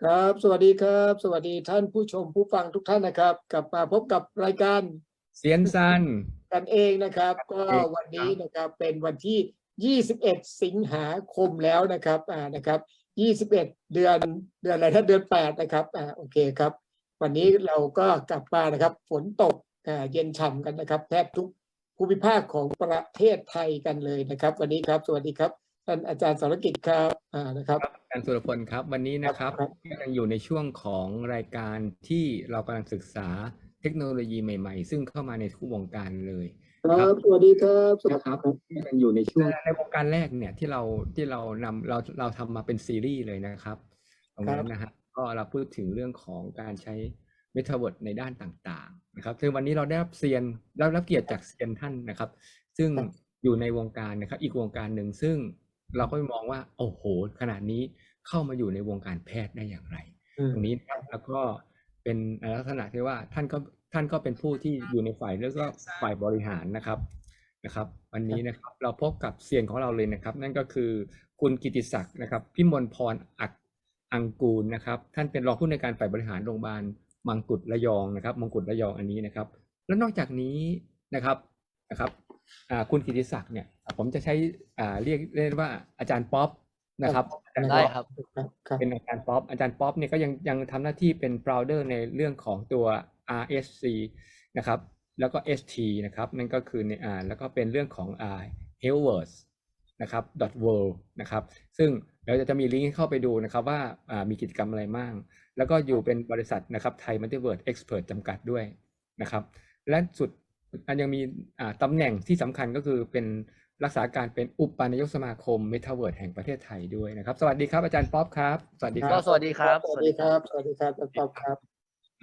ครับ สวัสดีครับ สวัสดีท่านผู้ชมผู้ฟังทุกท่านนะครับ กลับมาพบกับรายการเซียนซันกันเองนะครับ ก็ครับวันนี้นะครับเป็นวันที่ 21 สิงหาคมแล้วนะครับอ่านะครับ 21 เดือนเดือนอะไรถ้าเดือน 8 นะครับอ่าโอเคครับ วันนี้เราก็กลับมานะครับ ฝนตกอ่าเย็นฉ่ำกันนะครับ แทบทุกภูมิภาคของประเทศไทยกันเลยนะครับ วันนี้ครับ สวัสดีครับ ท่านอาจารย์สรกิจครับอ่านะครับ อาจารย์สุรพลครับ วันนี้นะครับครับ ยังอยู่ในช่วงของรายการที่เรากำลังศึกษาเทคโนโลยีใหม่ ๆ ซึ่งเข้ามาในทุกวงการเลย ครับสวัสดีครับสวัสดีครับยังอยู่ในช่วงในวงการแรกเนี่ยที่เราที่เรานำเราเราทำมาเป็นซีรีส์เลยนะครับตรงนั้นนะฮะก็เราพูดถึงเรื่องของการใช้เมตาเวิร์ดในด้านต่างๆนะครับซึ่งวันนี้เราได้รับเซียนได้รับเกียรติจากเซียนท่านนะครับ ซึ่งครับอยู่ในวงการนะครับ อีกวงการหนึ่งซึ่ง เราก็มองว่า โอ้โห ขนาดนี้เข้ามาอยู่ในวงการแพทย์ได้อย่างไรอืมตรงนี้นะครับแล้วก็เป็นลักษณะที่ว่าท่านก็ท่านก็เป็นผู้ที่อยู่ในฝ่ายแล้วก็ฝ่ายบริหารนะครับนะครับ วันนี้นะครับเราพบกับเซียนของเราเลยนะครับ นั่นก็คือคุณกิติศักดิ์นะครับพิมลพรอักอังกูลนะครับ ท่านเป็นรองผู้ในวยการฝ่ายบริหารโรงพยาบาลมังกุฎระยองนะครับมงกุฎระยองอันนี้นะครับ แล้วนอกจากนี้นะครับนะครับอ่า คุณกิติศักดิ์เนี่ยผมจะใช้อ่าเรียกเรียกว่าอาจารย์ป๊อปนะครับอาจารย์ได้ป๊อปครับครับครับเป็นอาจารย์ป๊อปอาจารย์ป๊อปเนี่ยก็ยังยังทำหน้าที่เป็น founder ในเรื่องของตัว RSC นะครับแล้วก็ ST นะครับนั่นก็คือในอ่าแล้วก็เป็นเรื่องของอ่า healthwords นะครับ .world นะครับซึ่งเราจะมีลิงก์ให้เข้าไปดูนะครับว่าอ่ามีกิจกรรมอะไรบ้าง แล้วก็อยู่เป็นบริษัทนะครับไทยมัลติเวิร์ดเอ็กซ์เพรสจำกัดด้วยนะครับและสุด อันยังมีอ่าตำแหน่งที่สำคัญก็คือเป็นรักษาการเป็นอุปนายกสมาคมเมตาเวิร์ดแห่งประเทศไทยด้วยนะครับ สวัสดีครับอาจารย์ป๊อปครับ สวัสดีคก็รับ สวัสดีครับ สวัสดีครับ สวัสดีครับอาจารย์ป๊อปครับ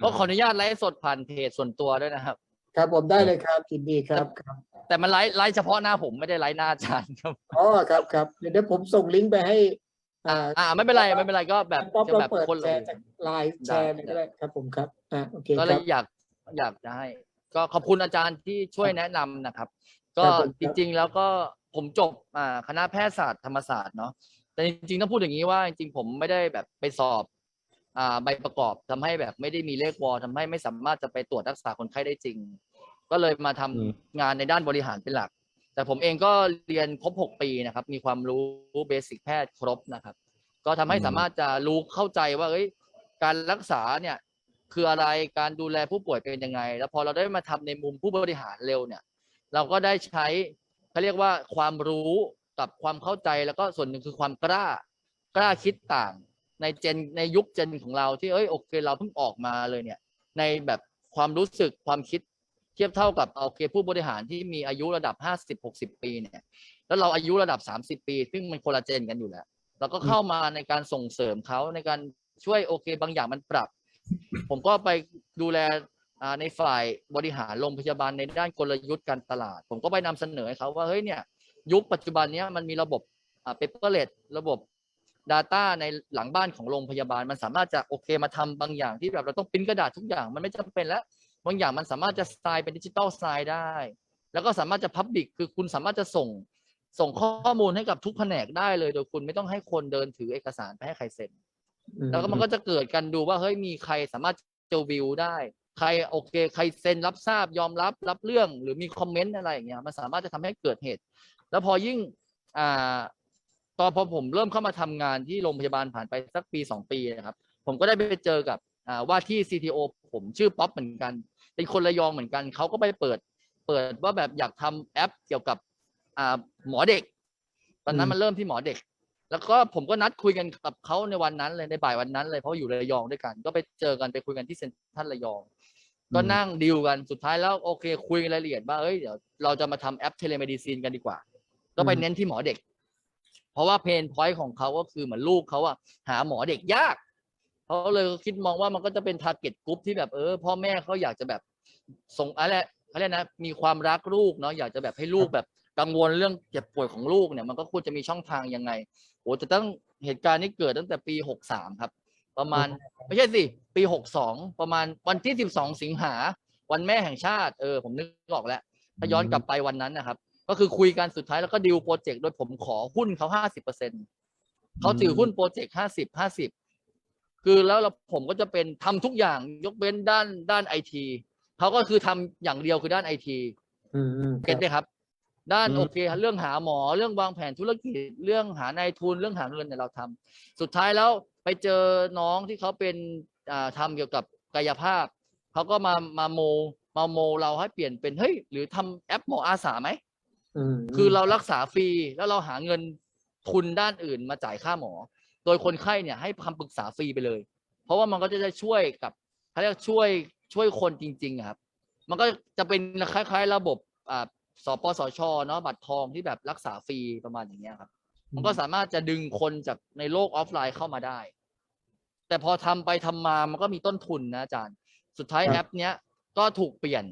ก็ขออนุญาตไลฟ์สดผ่านเพจส่วนตัวด้วยนะครับ ครับผมได้เลยครับยินดีครับครับแต่มันไลฟ์ไลฟ์เฉพาะหน้าผมไม่ได้ไลฟ์หน้าอาจารย์ครับ อ๋อครับครับเดี๋ยวเดี๋ยวผมส่งลิงก์ไปให้อ่าอ่าไม่เป็นไรไม่เป็นไรก็แบบป๊อปจะเราแบบเปิดคนแชละร์จากไลน์แชร์เลยก็ได้ครับผมครับ อ่าโอเคก็คเลรัยบอยากอยากจะให้ ก็ขอบคุณอาจารย์ที่ช่วยแนะนำนะครับ ก็ครับผม จริงๆแล้วก็ผมจบอ่าคณะแพทยศาสตร์ธรรมศาสตร์เนาะแต่จริงๆต้องพูดอย่างนี้ว่าจริงๆผมไม่ได้แบบไปสอบอ่าใบประกอบทำให้แบบไม่ได้มีเลขวอทำให้ไม่สามารถจะไปตรวจรักษาคนไข้ได้จริง ก็เลยมาทำอืม งานในด้านบริหารเป็นหลัก แต่ผมเองก็เรียนครบ 6 ปีนะครับ มีความรู้เบสิกแพทย์ครบนะครับ ก็ทำให้อืม สามารถจะรู้เข้าใจว่าเอ้ยการรักษาเนี่ย คืออะไรการดูแลผู้ป่วยเป็นยังไง แล้วพอเราได้มาทำในมุมผู้บริหารเร็วเนี่ย เราก็ได้ใช้เขาเรียกว่าความรู้กับความเข้าใจแล้วก็ส่วนหนึ่งคือความกล้ากล้าคิดต่างในเจนในยุคเจนของเราที่เอ้ยโอเค เราเพิ่งออกมาเลยเนี่ย ในแบบความรู้สึกความคิดเทียบเท่ากับโอเคผู้บริหารที่มีอายุระดับ50-60ปีเนี่ย แล้วเราอายุระดับ30ปี ซึ่งมันคนละเจนกันอยู่แล้วเราก็เข้ามาในการส่งเสริมเขาในการช่วยโอเค บางอย่างมันปรับ ผมก็ไปดูแลในฝ่ายบริหารโรงพยาบาลในด้านกลยุทธ์การตลาด ผมก็ไปนำเสนอให้เขาว่าเฮ้ยเนี่ยยุคปัจจุบันนี้มันมีระบบเปเปอร์เลระบบ Data ในหลังบ้านของโรงพยาบาล มันสามารถจะโอเคมาทำบางอย่างที่แบบเราต้องปริ้นกระดาษทุกอย่าง มันไม่จำเป็นแล้วบางอย่างมันสามารถจะสไตล์เป็นดิจิตอลสไตล์ได้ แล้วก็สามารถจะพับบิกคือคุณสามารถจะส่งส่งข้อมูลให้กับทุกแผนกได้เลย โดยคุณไม่ต้องให้คนเดินถือเอกสารไปให้ใครเซ็น แล้วก็มันก็จะเกิดกันดูว่าเฮ้ยมีใครสามารถจะวิวได้ ใครโอเค ใครเซ็นรับทราบยอมรับรับเรื่องหรือมีคอมเมนต์อะไรอย่างเงี้ยมันสามารถจะทำให้เกิดเหตุ แล้วพอยิ่งอ่าตอนพอผมเริ่มเข้ามาทำงานที่โรงพยาบาลผ่านไปสักปีสองปีนะครับ ผมก็ได้ไปเจอกับอ่าว่าที่ CTO ผมชื่อป๊อปเหมือนกัน เป็นคนระยองเหมือนกัน เขาก็ไปเปิด เปิดว่าแบบอยากทำแอปเกี่ยวกับอ่าหมอเด็ก ตอนนั้นมันเริ่มที่หมอเด็ก แล้วก็ผมก็นัดคุยกันกับเขาในวันนั้นเลยในบ่ายวันนั้นเลยเพราะอยู่ระยองด้วยกัน ก็ไปเจอกันไปคุยกันที่เซ็นทรัลระยอง ก็นั่งดีลกันสุดท้ายแล้วโอเค คุยรายละเอียดว่าเอ้ยเดี๋ยวเราจะมาทำแอปเทเลเมดิซีนกันดีกว่า ก็ไปเน้นที่หมอเด็ก เพราะว่าเพนพอยต์ของเขาก็คือเหมือนลูกเขาอะหาหมอเด็กยากเขาเลยคิดมองว่ามันก็จะเป็นทาร์เก็ตกลุ่มที่แบบเออพ่อแม่เขาอยากจะแบบส่งอะไรเขาเรียกนะมีความรักลูกเนาะอยากจะแบบให้ลูกแบบ กังวลเรื่องเจ็บป่วยของลูกเนี่ยมันก็ควรจะมีช่องทางยังไงโอ้จะต้องเหตุการณ์นี้เกิดตั้งแต่ปีหกสามครับ ประมาณไม่ใช่สิปีหกสองประมาณวันที่สิบสองสิงหาวันแม่แห่งชาติเออผมนึกออกแล้วถ้าย้อนกลับไปวันนั้นนะครับ ก็คือคุยกันสุดท้ายแล้วก็ดีลโปรเจกต์โดยผมขอหุ้นเขาห้าสิบเปอร์เซ็นเขาถือหุ้นโปรเจกต์ห้าสิบห้าสิบคือแล้วเราผมก็จะเป็นทำทุกอย่างยกเว้นด้านด้านไอทีเขาก็คือทำอย่างเดียวคือด้านไอทีอืมอืมคเก็รัตบไหมครับ ด้านอืมโอเคเรื่องหาหมอเรื่องวางแผนธุรกิจเรื่องหานายทุนเรื่องหาเงินเนี่ยเราทำสุดท้ายแล้วไปเจอน้องที่เขาเป็นอ่าทำเกี่ยวกับกายภาพเขาก็มามาโมมาโมเราให้เปลี่ยนเป็นเฮ้ยหรือทำแอปหมออาสาไหมอืมคือเรารักษาฟรีแล้วเราหาเงินทุนด้านอื่นมาจ่ายค่าหมอ โดยคนไข้เนี่ยให้คำปรึกษาฟรีไปเลย เพราะว่ามันก็จะได้ช่วยกับเขาเรียกช่วยช่วยคนจริงๆอะครับ มันก็จะเป็นคล้าย ๆ ระบบอ่า สปสชเนาะบัตรทองที่แบบรักษาฟรีประมาณอย่างเงี้ยครับ มันก็สามารถจะดึงคนจากในโลกออฟไลน์เข้ามาได้ แต่พอทำไปทำมามันก็มีต้นทุนนะอาจารย์ สุดท้ายครับแอป เนี้ยก็ถูกเปลี่ยน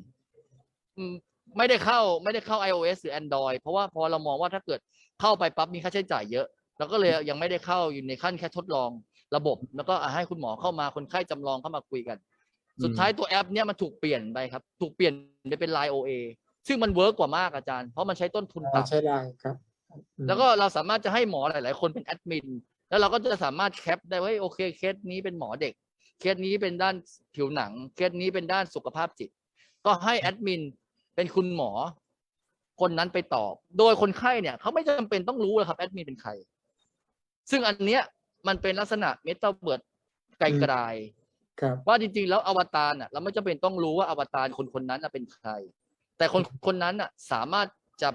อืมไม่ได้เข้าไม่ได้เข้า iOS หรือ Android เพราะว่าพอเรามองว่าถ้าเกิดเข้าไปปั๊บมีค่าใช้จ่ายเยอะเราก็เลยยังไม่ได้เข้าอยู่ในขั้นแค่ทดลองระบบ แล้วก็อะให้คุณหมอเข้ามาคนไข้จำลองเข้ามาคุยกัน สุดท้ายตัวแอป เนี้ยมันถูกเปลี่ยนไปครับ ถูกเปลี่ยนไปเป็น Line OA ซึ่งมันเวิร์กกว่ามากอาจารย์ เพราะมันใช้ต้นทุนอ่าต่ำใช่ได้ครับอืมแล้วก็เราสามารถจะให้หมอหลาย ๆ คนเป็นแอดมิน แล้วเราก็จะสามารถแคปได้ว่าเฮ้ยโอเคเคสนี้เป็นหมอเด็ก เคสนี้เป็นด้านผิวหนัง เคสนี้เป็นด้านสุขภาพจิต ก็ให้แอดมินเป็นคุณหมอ คนนั้นไปตอบ โดยคนไข้เนี่ยเขาไม่จำเป็นต้องรู้เลยครับแอดมินเป็นใคร ซึ่งอันเนี้ยมันเป็นลักษณะเมตาเบิร์ดไกลๆครับว่าจริงๆ แล้วอวตารน่ะเราไม่จำเป็นต้องรู้ว่าอวตารคนคนนั้นน่ะเป็นใคร แต่คนคนนั้นน่ะสามารถจะ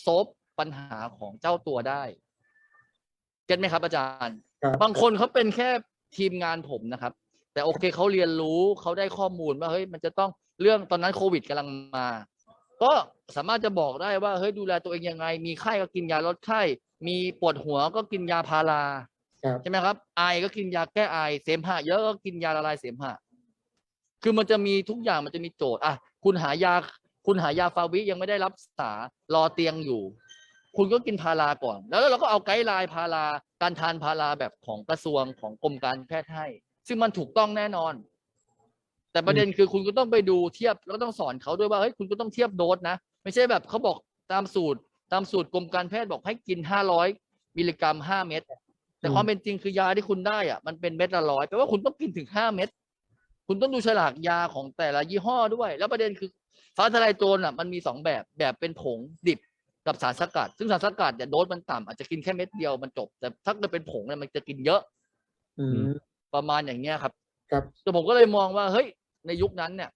โซฟปัญหาของเจ้าตัวได้เก็ตไหมครับ อาจารย์ครับบางคนเขาเป็นแค่ทีมงานผมนะครับ แต่โอเคเขาเรียนรู้เขาได้ข้อมูลว่าเฮ้ยมันจะต้องเรื่องตอนนั้นโควิดกำลังมา ก็สามารถจะบอกได้ว่าเฮ้ยดูแลตัวเองยังไง มีไข้ก็กินยาลดไข้ มีปวดหัวก็กินยาพาราครับใช่ไหมครับไอก็กินยาแก้ไอเสมหะเยอะก็กินยาละลายเสมหะ คือมันจะมีทุกอย่างมันจะมีโจทย์อะคุณหายา คุณหายาฟาวิยังไม่ได้รับษารอเตียงอยู่ คุณก็กินพาราก่อน แล้วเราก็เอาไกด์ไลน์พาราการทานพาราแบบของกระทรวงของกรมการแพทย์ให้ ซึ่งมันถูกต้องแน่นอน แต่ประเด็นคือคุณก็ต้องไปดูเทียบแล้วก็ต้องสอนเขาด้วยว่าเฮ้ยคุณก็ต้องเทียบโดสนะ ไม่ใช่แบบเขาบอกตามสูตร ตามสูตรกรมการแพทย์บอกให้กินห้าร้อยมิลลิกรัมห้าเม็ดแต่ความเป็นจริงคือยาที่คุณได้อะมันเป็นเม็ดละร้อยแปลว่าคุณต้องกินถึงห้าเม็ดคุณต้องดูฉลากยาของแต่ละยี่ห้อด้วย แล้วประเด็นคือ ฟ้าทลายโจรอะมันมีสองแบบแบบเป็นผงดิบกับสารสกัด ซึ่งสารสกัดเนี่ยโดสมันต่ำอาจจะกินแค่เม็ดเดียวมันจบ แต่ถ้าเกิดเป็นผงเนี่ยมันจะกินเยอะอืมประมาณอย่างเงี้ยครับครับแต่ผมก็เลยมองว่าเฮ้ย ในยุคนั้นเนี่ย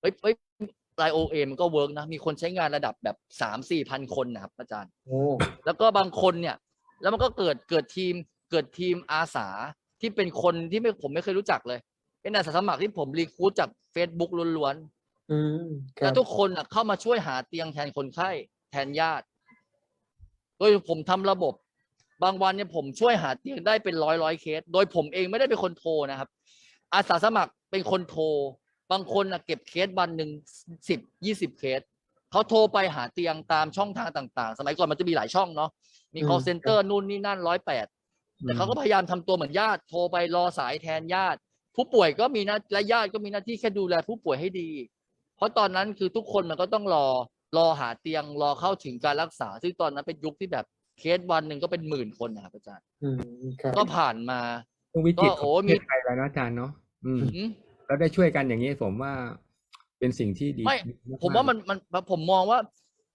เฮ้ยเฮ้ยไลโอเอมันก็เวิร์กนะมีคนใช้งานระดับแบบสามสี่พันคนนะครับอาจารย์ โอ้แล้วก็บางคนเนี่ย แล้วมันก็เกิดเกิดทีมเกิดทีมอาสาที่เป็นคนที่ไม่ผมไม่เคยรู้จักเลยเป็นอาสาสมัครที่ผมรีคูดจาก Facebook ล้วน อืมคๆรัแล้บวทุกคนอะเข้ามาช่วยหาเตียงแทนคนไข้แทนญาติ โดยผมทำระบบ บางวันเนี่ยผมช่วยหาเตียงได้เป็นร้อยร้อยเคส โดยผมเองไม่ได้เป็นคนโทรนะครับ อาสาสมัครเป็นคนโทร บางคนอะเก็บเคสวันหนึ่งสิบยี่สิบเคสเขาโทรไปหาเตียงตามช่องทางต่าง ๆ สมัยก่อนมันจะมีหลายช่องเนาะ มี อืม call center นู่นนี่นั่นร้อยแปด แต่เขาก็พยายามทำตัวเหมือนญาติโทรไปรอสายแทนญาติ ผู้ป่วยก็มีหน้าและญาติก็มีหน้าที่แค่ดูแลผู้ป่วยให้ดีเพ ราะตอนนั้นคือทุกคนมันก็ต้องรอรอหาเตียงรอเข้าถึงการรักษา ซึ่งตอนนั้นเป็นยุคที่แบบเคสวันหนึ่งก็เป็นหมื่นคนนะครับอาจารย์อืมครับก็ผ่านมาช่วงวิกฤตก็ขโอ้องประมีเทศไทยแล้วนะอาจารย์เนาะอืมอืมแล้วได้ช่วยกันอย่างนี้ผมว่าเป็นสิ่งที่ดีไม่ดีกๆผมว่ามันมันผมมองว่า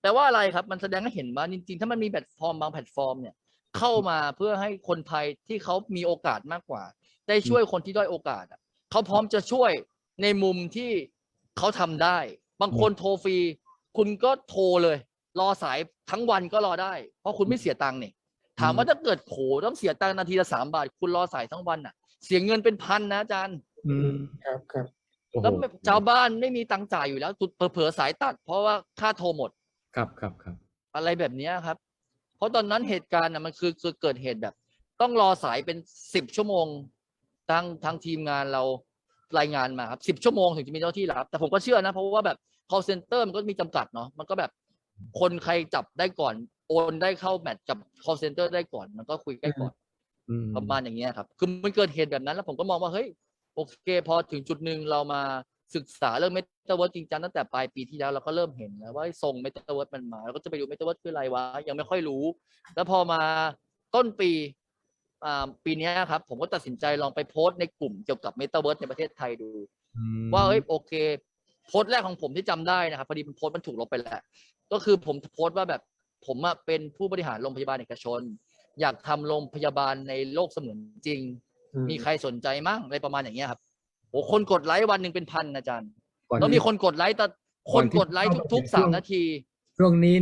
แต่ว่าอะไรครับ มันแสดงให้เห็นว่าจริงๆ ถ้ามันมีแพลตฟอร์มบางแพลตฟอร์มเนี่ย เข้ามาเพื่อให้คนไทยที่เขามีโอกาสมากกว่า ได้ช่วยคนที่ด้อยโอกาสอะเขาพร้อมจะช่วยในมุมที่ เขาทำได้ บางคนโทรฟรี คุณก็โทรเลย รอสายทั้งวันก็รอได้ เพราะคุณไม่เสียตังค์เนี่ยถามว่าถ้าเกิดโขต้องเสียตังค์นาทีละสามบาท คุณรอสายทั้งวันอะ เสียเงินเป็นพันนะอาจารย์ อืมครับครับโอ้โหแล้วชาวบ้านไม่มีตังค์จ่ายอยู่แล้วสุดเผลอๆสายตัด เพราะว่าค่าโทรหมด ครับครับครับ อะไรแบบเนี้ยครับ เพราะตอนนั้นเหตุการณ์น่ะมันคือคือเกิดเหตุแบบ ต้องรอสายเป็นสิบชั่วโมงทางทางทีมงานเรา รายงานมาครับสิบชั่วโมงถึงจะมีเจ้าที่รับ แต่ผมก็เชื่อนะ เพราะว่าแบบ call center มันก็มีจำกัดเนาะมันก็แบบ คนใครจับได้ก่อน โอนได้เข้าแมทกับ call center ได้ก่อน มันก็คุยได้ก่อนอืมประมาณอย่างเงี้ยครับ คือมันเกิดเหตุแบบนั้น แล้วผมก็มองว่าเฮ้ยโอเคพอถึงจุดหนึ่งเรามาศึกษาเรื่องเมตาเวิร์สจริงจังตั้งแต่ปลายปีที่แล้วเราก็เริ่มเห็นแล้วว่าทรงเมตาเวิร์สมันมาเราก็จะไปดูเมตาเวิร์สคืออะไรวะยังไม่ค่อยรู้ แล้วพอมาต้นปีอ่า ปีเนี้ยครับ ผมก็ตัดสินใจลองไปโพสต์ในกลุ่มเกี่ยวกับ Metaverse ในประเทศไทยดู ว่าเอ้ยโอเค โพสต์แรกของผมที่จำได้นะครับพอดีมันโพสต์มันถูกลบไปแล้ว ก็คือผมโพสต์ว่าแบบผมอะเป็นผู้บริหารโรงพยาบาลเอกชน อยากทำโรงพยาบาลในโลกเสมือนจริงอืมีใครสนใจมั่งอะไรประมาณอย่างเงี้ยครับโอ้คนกดไลค์วันหนึ่งเป็นพันอาจารย์ก่อนแล้วมีที่คนกดไลค์แต่คก่อนนที่กดไลค์เข้าทุกไปๆสามช่วงนาทีช่วงนี้